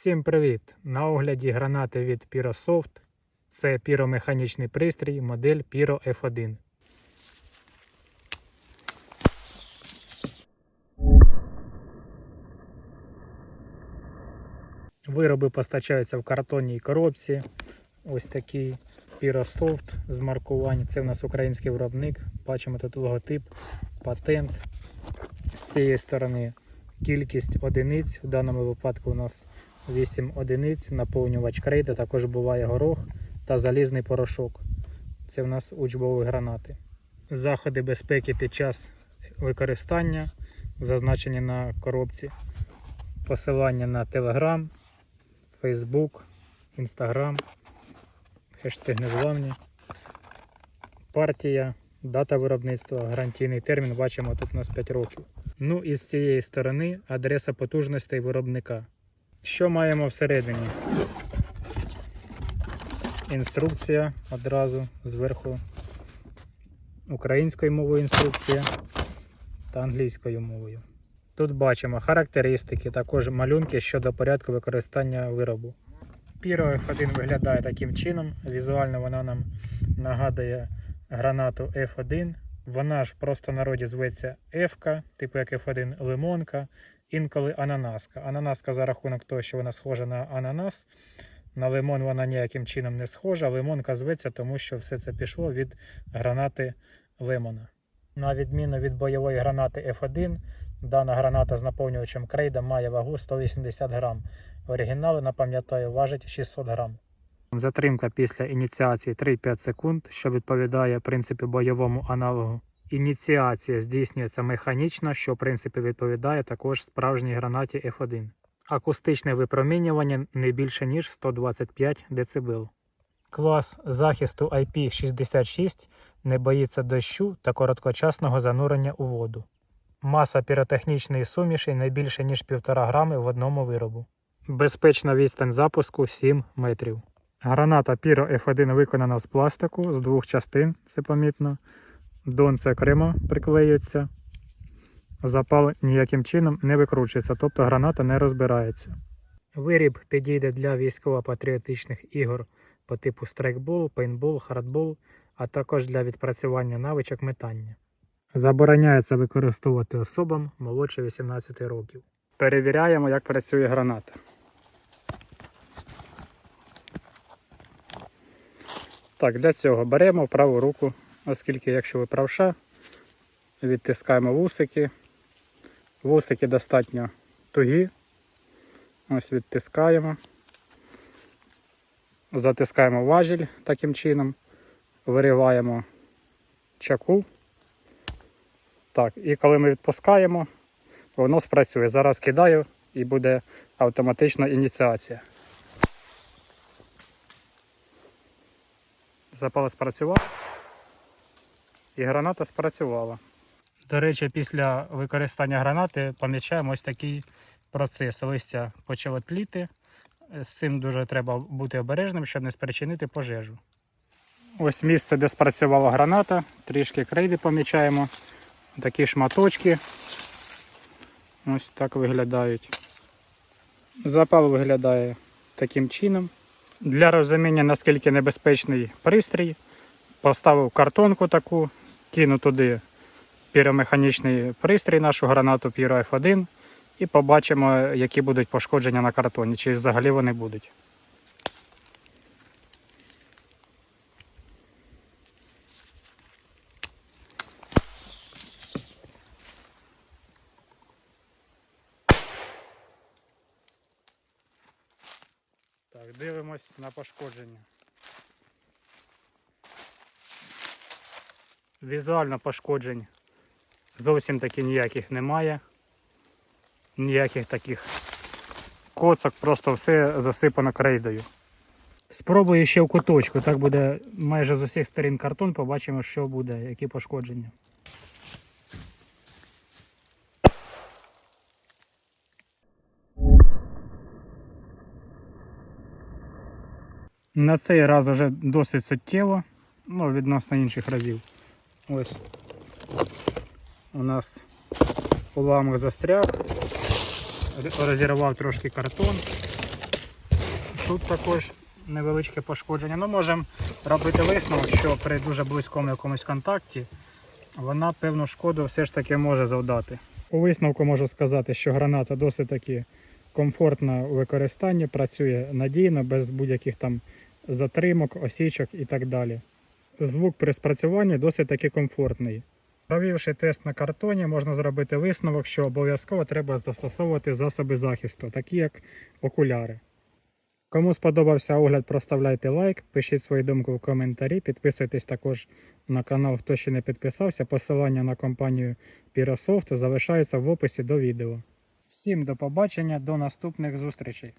Всім привіт! На огляді гранати від Pyrosoft. Це піромеханічний пристрій, модель Pyro F1. Вироби постачаються в картонній коробці. Ось такий Pyrosoft з маркувань. Це в нас український виробник. Бачимо тут логотип, патент. З цієї сторони кількість одиниць. В даному випадку у нас 8 одиниць, наповнювач крейда, також буває горох та залізний порошок. Це в нас учбові гранати. Заходи безпеки під час використання, зазначені на коробці. Посилання на Telegram, Facebook, Instagram, хештег незламні. Партія, дата виробництва, гарантійний термін. Бачимо, тут у нас 5 років. Ну і з цієї сторони адреса потужностей виробника. Що маємо всередині? Інструкція одразу зверху. Українською мовою інструкція та англійською мовою. Тут бачимо характеристики, також малюнки щодо порядку використання виробу. Pyro F1 виглядає таким чином. Візуально вона нам нагадує гранату F1. Вона ж просто народі зветься F, типу як F1 лимонка, інколи ананаска. Ананаска за рахунок того, що вона схожа на ананас. На лимон вона ніяким чином не схожа. Лимонка зветься, тому що все це пішло від гранати лимона. На відміну від бойової гранати F1, дана граната з наповнювачем крейда має вагу 180 грам. Оригінали, напам'ятаю, важить 600 грам. Затримка після ініціації 3-5 секунд, що відповідає принципі бойовому аналогу. Ініціація здійснюється механічно, що в принципі відповідає також справжній гранаті F1. Акустичне випромінювання не більше ніж 125 дБ. Клас захисту IP66 не боїться дощу та короткочасного занурення у воду. Маса піротехнічної суміші не більше ніж 1,5 грами в одному виробу. Безпечна відстань запуску 7 метрів. Граната Pyro F1 виконана з пластику з двох частин, це помітно. Донце окремо приклеюється. Запал ніяким чином не викручується, тобто граната не розбирається. Виріб підійде для військово-патріотичних ігор по типу страйкбол, пейнтбол, хардбол, а також для відпрацювання навичок метання. Забороняється використовувати особам молодше 18 років. Перевіряємо, як працює граната. Так, для цього беремо праву руку, оскільки, якщо ви правша, відтискаємо вусики. Вусики достатньо тугі. Ось відтискаємо. Затискаємо важіль таким чином, вириваємо чаку. Так, і коли ми відпускаємо, воно спрацює. Зараз кидаю і буде автоматична ініціація. Запал спрацював і граната спрацювала. До речі, після використання гранати помічаємо ось такий процес. Листя почало тліти. З цим дуже треба бути обережним, щоб не спричинити пожежу. Ось місце, де спрацювала граната, трішки крейди помічаємо. Такі шматочки. Ось так виглядають. Запал виглядає таким чином. Для розуміння, наскільки небезпечний пристрій, поставив картонку таку, кину туди піромеханічний пристрій, нашу гранату Піро F1 і побачимо, які будуть пошкодження на картоні, чи взагалі вони будуть. Так, дивимось на пошкодження. Візуально пошкоджень зовсім таки ніяких немає. Ніяких таких коцок, просто все засипано крейдою. Спробую ще в куточку, так буде майже з усіх сторін картон, побачимо, що буде, які пошкодження. На цей раз вже досить суттєво, ну, відносно інших разів. Ось у нас уламок застряг, розірвав трошки картон. Тут також невеличке пошкодження. Ну, можемо робити висновок, що при дуже близькому якомусь контакті вона певну шкоду все ж таки може завдати. У висновку можу сказати, що граната досить таки комфортна у використанні, працює надійно, без будь-яких там затримок, осічок і так далі. Звук при спрацюванні досить таки комфортний. Провівши тест на картоні, можна зробити висновок, що обов'язково треба застосовувати засоби захисту, такі як окуляри. Кому сподобався огляд, проставляйте лайк, пишіть свої думки в коментарі, підписуйтесь також на канал, хто ще не підписався. Посилання на компанію Pyrosoft залишається в описі до відео. Всім до побачення, до наступних зустрічей!